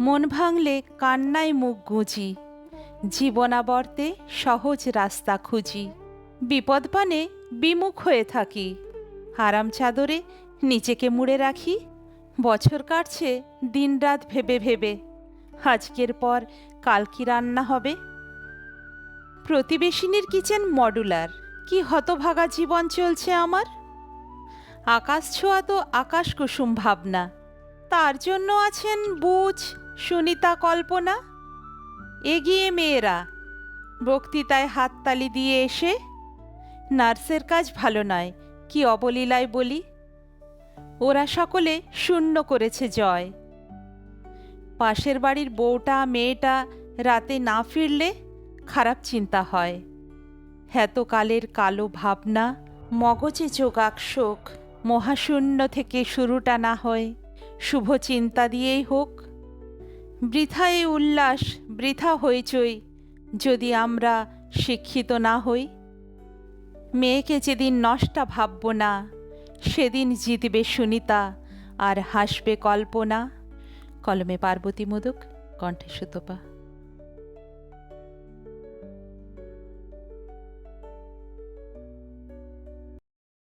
মন ভাঙলে কান্নায় মুখ গুঁজি। জীবনাবর্তে সহজ রাস্তা খুঁজি। বিপদ পানে বিমুখ হয়ে থাকি। আরাম চাদরে নিজেকে মুড়ে রাখি। বছর কাটছে, দিনরাত ভেবে ভেবে। আজকের পর কাল কি রান্না হবে? প্রতিবেশিনীর কিচেন মডুলার। কি হতভাগা জীবন চলছে আমার? আকাশ ছোঁয়া তো আকাশ কুসুম ভাবনা। তার জন্য আছেন বুঝ সুনিতা কল্পনা? এগিয়ে মেয়েরা, বক্তৃতায় হাততালি দিয়ে এসে, নার্সের কাজ ভালো নয়, কি অবলীলায় বলি? ওরা সকলে শূন্য করেছে জয়। পাশের বাড়ির বউটা, মেয়েটা রাতে না ফিরলে খারাপ চিন্তা হয়। হেতকালের কালো ভাবনা, মগজে যোগাক শোক, মহাশূন্য থেকে শুরুটা না হয়, শুভ চিন্তা দিয়েই হোক বৃথা এই উল্লাস, বৃথা হইচই যদি আমরা শিক্ষিত না হই? মেয়েকে যেদিন নষ্টা ভাবব না, সেদিন জিতবে সুনিতা, আর হাসবে কল্পনা। কলমে পার্বতী মোদক, কণ্ঠে সুতপা।